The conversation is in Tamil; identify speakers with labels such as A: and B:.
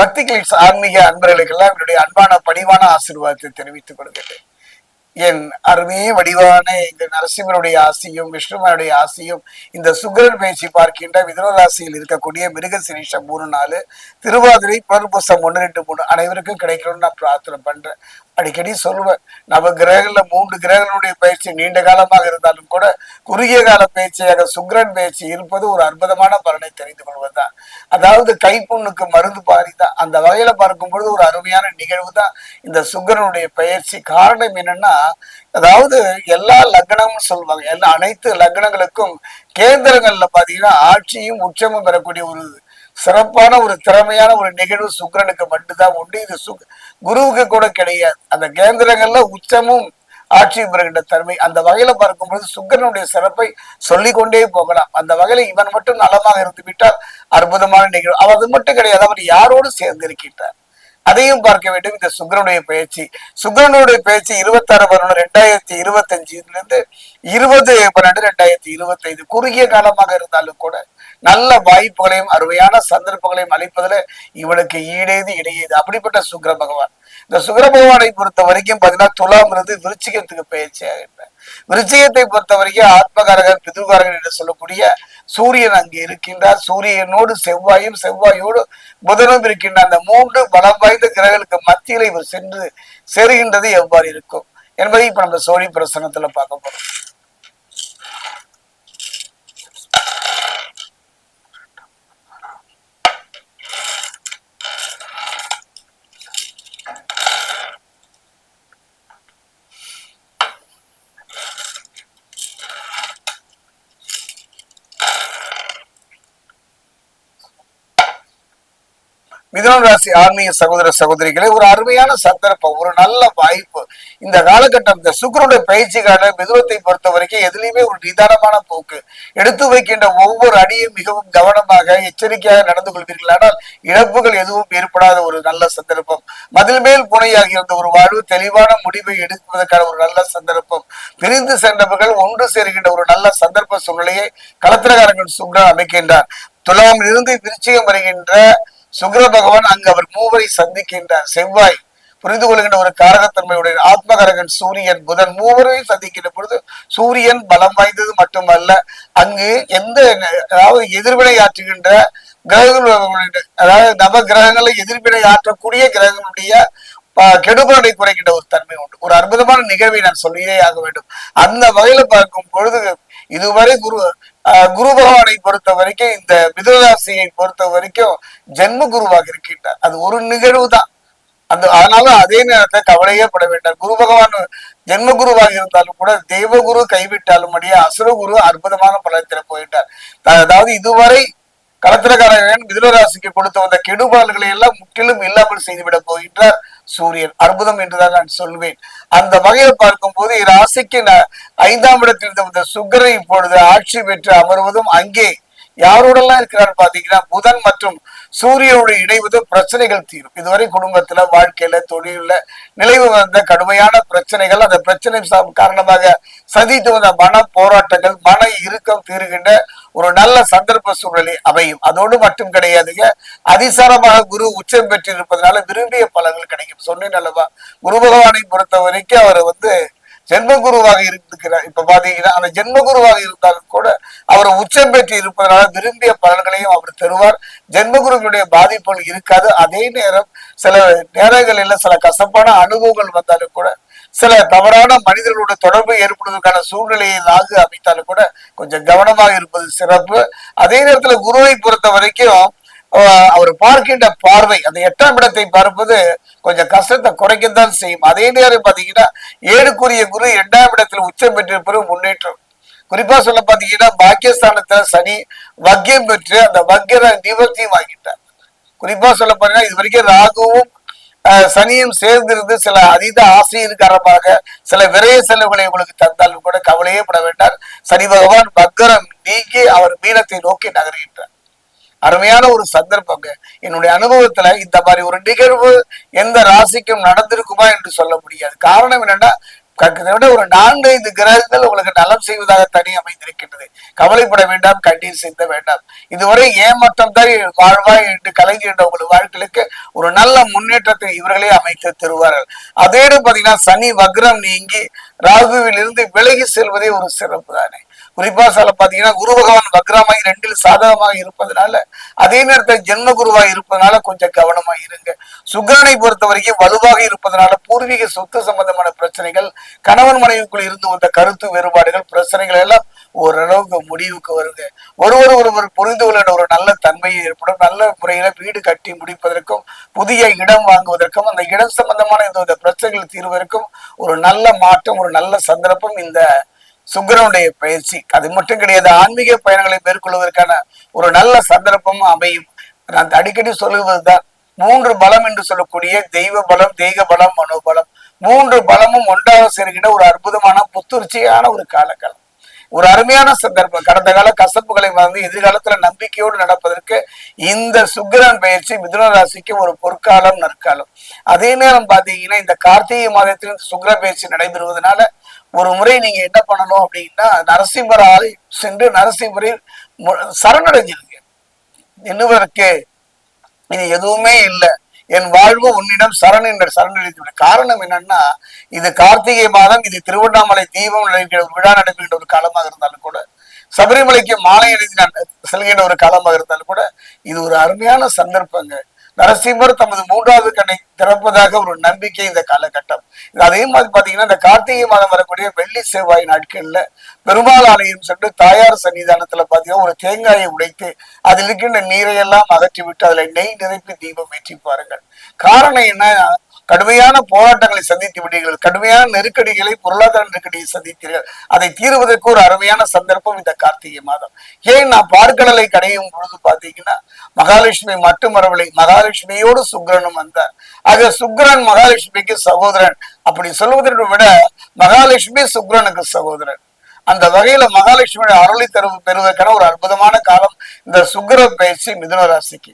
A: பக்தி கிளிக்ஸ் ஆன்மீக அன்பர்களுக்கெல்லாம் என்னுடைய அன்பான பணிவான ஆசீர்வாதத்தை தெரிவித்துக் கொள்கிறேன் என் அருமையே வடிவான இந்த நரசிம்மனுடைய ஆசியும் விஷ்ணுமனுடைய ஆசியும் இந்த சுக்கரன் பேச்சு பார்க்கின்ற மிதனராசியில் இருக்கக்கூடிய மிருகசிரீஷம் மூணு நாலு திருவாதிரை புனர்பூசம் ஒன்று ரெண்டு மூணு அனைவருக்கும் கிடைக்கணும்னு நான் பிரார்த்தனை பண்றேன். அடிக்கடி சொல்லுவேன். நம்ம கிரகங்கள்ல மூன்று கிரகங்களுடைய பயிற்சி நீண்ட காலமாக இருந்தாலும் கூட குறுகிய கால பயிற்சியாக சுக்கிரன் பயிற்சி இருப்பது ஒரு அற்புதமான பலனை தெரிந்து கொள்வதுதான். அதாவது கைப்புண்ணுக்கு மருந்து பாரி தான் அந்த வகையில பார்க்கும் பொழுது ஒரு அருமையான நிகழ்வு தான் இந்த சுக்கிரனுடைய பயிற்சி. காரணம் என்னன்னா அதாவது எல்லா லக்னமும் சொல்லுவாங்க. எல்லா அனைத்து லக்னங்களுக்கும் கேந்திரங்கள்ல பாத்தீங்கன்னா ஆட்சியும் உச்சமும் பெறக்கூடிய ஒரு சிறப்பான ஒரு திறமையான ஒரு நிகழ்வு சுக்கிரனுக்கு மட்டும்தான் உண்டு. இது சுக் குருவுக்கு கூட கிடையாது. அந்த கேந்திரங்கள்ல உச்சமும் ஆட்சி பெறுகின்ற தன்மை. அந்த வகையில பார்க்கும்போது சுக்கரனுடைய சிறப்பை சொல்லி கொண்டே போகலாம். அந்த வகையில இவன் மட்டும் நலமாக இருந்து விட்டால் அற்புதமான நிகழ்வு. அவர் அது மட்டும் கிடையாது. அவர் யாரோடு சேர்ந்திருக்கின்றார்? அதையும் பார்க்க வேண்டும். இந்த சுக்கிரனுடைய பயிற்சி சுக்கரனுடைய பயிற்சி இருபத்தாறு பன்னெண்டு ரெண்டாயிரத்தி இருபத்தி அஞ்சுல இருந்து இருபது பன்னெண்டு ரெண்டாயிரத்தி இருபத்தி ஐந்து குறுகிய காலமாக இருந்தாலும் கூட நல்ல வாய்ப்புகளையும் அருமையான சந்தர்ப்பங்களையும் அளிப்பதுல இவனுக்கு ஈடேது இடையேது. அப்படிப்பட்ட சுக்கிர பகவான். இந்த சுக்கர பகவானை பொறுத்த வரைக்கும் பாத்தீங்கன்னா துலாம் இருந்து விருச்சிகத்துக்கு பயிற்சியாக விருச்சிகத்தை பொறுத்த வரைக்கும் ஆத்மகாரகன் பிதுகாரகன் என்று சொல்லக்கூடிய சூரியன் அங்கே இருக்கின்றார். சூரியனோடு செவ்வாயும் செவ்வாயோடு புதனும் இருக்கின்ற அந்த மூன்று பலம் வாய்ந்த கிரகங்களுக்கு மத்தியில இவர் சென்று சேருகின்றது எவ்வாறு இருக்கும் என்பதை இப்ப நம்ம சோழி பிரசனத்துல பார்க்க போறோம். மிதுன ராசி ஆன்மீக சகோதர சகோதரிகளே ஒரு அருமையான சந்தர்ப்பம் ஒரு நல்ல வாய்ப்பு. இந்த காலகட்டம் இந்த சுக்கரனுடைய பயிற்சிக்கான மிதுனத்தை பொறுத்த வரைக்கும் எதுலையுமே ஒரு நிதானமான போக்கு. எடுத்து வைக்கின்ற ஒவ்வொரு அடியும் மிகவும் கவனமாக எச்சரிக்கையாக நடந்து கொள்வீர்கள். ஆனால் இழப்புகள் எதுவும் ஏற்படாத ஒரு நல்ல சந்தர்ப்பம். மதில் மேல் புனையாகி இருந்த ஒரு வாழ்வு தெளிவான முடிவை எடுப்பதற்கான ஒரு நல்ல சந்தர்ப்பம். பிரிந்து சென்றவர்கள் ஒன்று சேர்கின்ற ஒரு நல்ல சந்தர்ப்ப சூழ்நிலையை களத்திரகாரங்கள் சுக்கரன் அமைக்கின்றார். துலாமில் இருந்து விருச்சிகம் வருகின்ற சுக்கிர பகவான் அங்கு அவர் மூவரை சந்திக்கின்றார். செவ்வாய் புரிந்து கொள்கின்ற ஒரு காரகத்தன்மையுடைய ஆத்மகரகன் சூரியன் புதன் மூவரையும் சந்திக்கின்ற பொழுது சூரியன் பலம் வாய்ந்தது மட்டுமல்ல அங்கு எந்த அதாவது எதிர்வினை ஆற்றுகின்ற கிரகங்களுடைய அதாவது நவ கிரகங்களை எதிர்வினை ஆற்றக்கூடிய கிரகங்களுடைய கெடுபாடை கெடுபலனை குறைக்கின்ற ஒரு தன்மை உண்டு. ஒரு அற்புதமான நிகழ்வை நான் சொல்லியே ஆக வேண்டும். அந்த வகையில பார்க்கும் பொழுது இதுவரை குரு குரு பகவானை பொறுத்த வரைக்கும் இந்த மிதுனராசியை பொறுத்த வரைக்கும் ஜென்ம குருவாக இருக்கின்றார். அது ஒரு நிகழ்வு தான் அந்த அதனால அதே நேரத்தை கவலையே பட வேண்டாம். குரு பகவான் ஜென்ம குருவாக இருந்தாலும் கூட தேவகுரு கைவிட்டாலும் அடியே அசுரகுரு அற்புதமான பலத்தில் போயிட்டார். அதாவது இதுவரை களத்திரக்காரன் மிதுனராசிக்கு கொடுத்த வந்த கெடுபாடுகளை எல்லாம் முற்றிலும் இல்லாமல் செய்துவிட போகின்றார். சூரியன் அற்புதம் என்றுதான் நான் சொல்வேன். அந்த வகையில் பார்க்கும்போது இராசிக்கு ந- ஐந்தாம் இடத்தில் இருந்த சுக்கரை இப்பொழுது ஆட்சி பெற்று அமர்வதும் அங்கே. யாரோடெல்லாம் இருக்கிறார் பாத்தீங்கன்னா புதன் மற்றும் சூரியனுடைய இணைவது பிரச்சனைகள் தீரும். இதுவரை குடும்பத்துல வாழ்க்கையில தொழில நிலைவு வந்த கடுமையான பிரச்சனைகள் அந்த பிரச்சனை காரணமாக சந்தித்து வந்த மன போராட்டங்கள் மன இறுக்கம் தீருகின்ற ஒரு நல்ல சந்தர்ப்ப சூழ்நிலை அமையும். அதோடு மட்டும் கிடையாதுங்க அதிசாரமாக குரு உச்சம் பெற்றிருப்பதனால விரும்பிய பலன்கள் கிடைக்கும். சொன்னேன் அல்லவா? குரு பகவானை பொறுத்த வரைக்கும் அவர் வந்து ஜென்ம குருவாக இருக்கிறார் இப்ப பாத்தீங்கன்னா அந்த ஜென்ம குருவாக இருந்தாலும் கூட அவர் உச்சம் பெற்று இருப்பதனால விரும்பிய பலன்களையும் அவர் தருவார். ஜென்ம குருவினுடைய பாதிப்புகள் இருக்காது. அதே நேரம் சில நேரங்களில் சில கசப்பான அனுபவங்கள் வந்தாலும் கூட சில தவறான மனிதர்களோட தொடர்பு ஏற்படுவதற்கான சூழ்நிலையை நாகு அமைத்தாலும் கூட கொஞ்சம் கவனமாக இருப்பது சிறப்பு. அதே நேரத்துல குருவை பொறுத்த வரைக்கும் அவர் பார்க்கின்ற பார்வை அந்த எட்டாம் இடத்தை பார்ப்பது கொஞ்சம் கஷ்டத்தை குறைக்கத்தான் செய்யும். அதே நேரம் பாத்தீங்கன்னா ஏழுக்குரிய குரு இரண்டாம் இடத்தில் உச்சம் பெற்றிருப்பது முன்னேற்றம். குறிப்பா சொல்ல பாத்தீங்கன்னா பாக்கியஸ்தானத்துல சனி வக்கியம் பெற்று அந்த வக்கிய நிவர்த்தியும் வாங்கிட்டார். குறிப்பா சொல்ல பாத்தீங்கன்னா இது வரைக்கும் ராகுவும் சனியும் சேர்ந்திருந்து சில அதீத ஆசையின் காரணமாக சில விரைய செலவுகளை உங்களுக்கு தந்தாலும் கூட கவலையே பட வேண்டாம். சனி பகவான் பக்கரம் நீங்கி அவர் மீனத்தை நோக்கி நகர்கின்றார். அருமையான ஒரு சந்தர்ப்பங்க. என்னுடைய அனுபவத்துல இந்த மாதிரி ஒரு நிகழ்வு எந்த ராசிக்கும் நடந்திருக்குமா என்று சொல்ல முடியாது. காரணம் என்னன்னா கற்கதை விட ஒரு நான்கு ஐந்து கிரகங்கள் உங்களுக்கு நலம் செய்வதாக தனி அமைந்திருக்கின்றது. கவலைப்பட வேண்டாம் கண்ணீர் சிந்த வேண்டாம். இதுவரை ஏமாற்றம் தான் வாழ்வாய் என்று கலைஞர் உங்கள் வாழ்க்கைக்கு ஒரு நல்ல முன்னேற்றத்தை இவர்களே அமைத்து தருவார்கள். அதேடு பார்த்தீங்கன்னா சனி வக்ரம் நீங்கி ராகுவில் இருந்து விலகி செல்வதே ஒரு சிறப்பு தானே. குறிப்பா சொல்ல பாத்தீங்கன்னா குரு பகவான் வக்ரமாய் ரெண்டில் சாதகமாக இருப்பதனால அதே நேரத்தில் ஜென்ம குருவாய் இருப்பதனால கொஞ்சம் கவனமா இருங்க. சுக்கிரனை பொறுத்த வரைக்கும் வலுவாக இருப்பதனால பூர்வீக சொத்து சம்பந்தமான பிரச்சனைகள் கணவன் மனைவிக்குள் இருந்து வந்த கருத்து வேறுபாடுகள் பிரச்சனைகள் எல்லாம் ஓரளவுக்கு முடிவுக்கு வருங்க. ஒருவர் ஒருவர் புரிந்து கொள்ள ஒரு நல்ல தன்மையை ஏற்படும். நல்ல முறையில வீடு கட்டி முடிப்பதற்கும் புதிய இடம் வாங்குவதற்கும் அந்த இடம் சம்பந்தமான இந்த பிரச்சனைகள் தீர்வதற்கும் ஒரு நல்ல மாற்றம் ஒரு நல்ல சந்தர்ப்பம் இந்த சுக்கரனுடைய பயிற்சி. அது மட்டும் கிடையாது ஆன்மீக பயணங்களை மேற்கொள்வதற்கான ஒரு நல்ல சந்தர்ப்பமும் அமையும். நான் அடிக்கடி சொல்லுவதுதான் மூன்று பலம் என்று சொல்லக்கூடிய தெய்வ பலம் தெய்வ பலம் மனோபலம் மூன்று பலமும் ஒன்றாக சேர்கின்ற ஒரு அற்புதமான புத்துணர்ச்சியான ஒரு காலகாலம் ஒரு அருமையான சந்தர்ப்பம். கடந்த கால கசப்புகளை மறந்து எதிர்காலத்துல நம்பிக்கையோடு நடப்பதற்கு இந்த சுக்கிரன் பயிற்சி மிதுன ராசிக்கு ஒரு பொற்காலம் நற்காலம். அதே நேரம் பாத்தீங்கன்னா இந்த கார்த்திகை மாதத்தில் சுக்கிர பயிற்சி நடைபெறுவதனால ஒரு முறை நீங்க என்ன பண்ணணும் அப்படின்னா நரசிம்மர் ஆலை சென்று நரசிம்மரில் சரணடைஞ்சிருங்க. என்னவருக்கு இது எதுவுமே இல்லை. என் வாழ்வு உன்னிடம் சரண் என்ற சரணடைத்து காரணம் என்னன்னா இது கார்த்திகை மாதம் இது திருவண்ணாமலை தீபம் நடைபெறுகிற ஒரு விழா நடைபெறுகிற ஒரு காலமாக இருந்தாலும் கூட சபரிமலைக்கு மாலை அணிந்து நான் செல்கின்ற ஒரு காலமாக இருந்தாலும் கூட இது ஒரு அருமையான சந்தர்ப்பங்க. நரசிம்மர் தமது மூன்றாவது கண்ணை திறப்பதாக ஒரு நம்பிக்கை இந்த காலகட்டம். இது அதே மாதிரி பாத்தீங்கன்னா இந்த கார்த்திகை மாதம் வரக்கூடிய வெள்ளி செவ்வாய் நாட்கள்ல பெருமாள் ஆலயம் சென்று தாயார் சன்னிதானத்துல பாத்தீங்கன்னா ஒரு தேங்காயை உடைத்து அதில் இருக்கின்ற நீரை எல்லாம் அகற்றி விட்டு அதுல நெய் நிரப்பி தீபம் ஏற்றி பாருங்கள். காரணம் என்ன கடுமையான போராட்டங்களை சந்தித்து விட்டீர்கள். கடுமையான நெருக்கடிகளை பொருளாதார நெருக்கடியை சந்தித்தீர்கள். அதை தீர்வதற்கு ஒரு அருமையான சந்தர்ப்பம் இந்த கார்த்திகை மாதம். ஏன் நான் பார்க்கடலை கடையும் பொழுது பாத்தீங்கன்னா மகாலட்சுமி மட்டும் வரவில்லை. மகாலட்சுமியோடு சுக்கிரனும் வந்தார். ஆக சுக்கிரன் மகாலட்சுமிக்கு சகோதரன் அப்படி சொல்வதை விட மகாலட்சுமி சுக்கிரனுக்கு சகோதரன். அந்த வகையில மகாலட்சுமியோட அருளை தரு பெறுவதற்கான ஒரு அற்புதமான காலம் இந்த சுக்கர பயிற்சி மிதுன ராசிக்கு.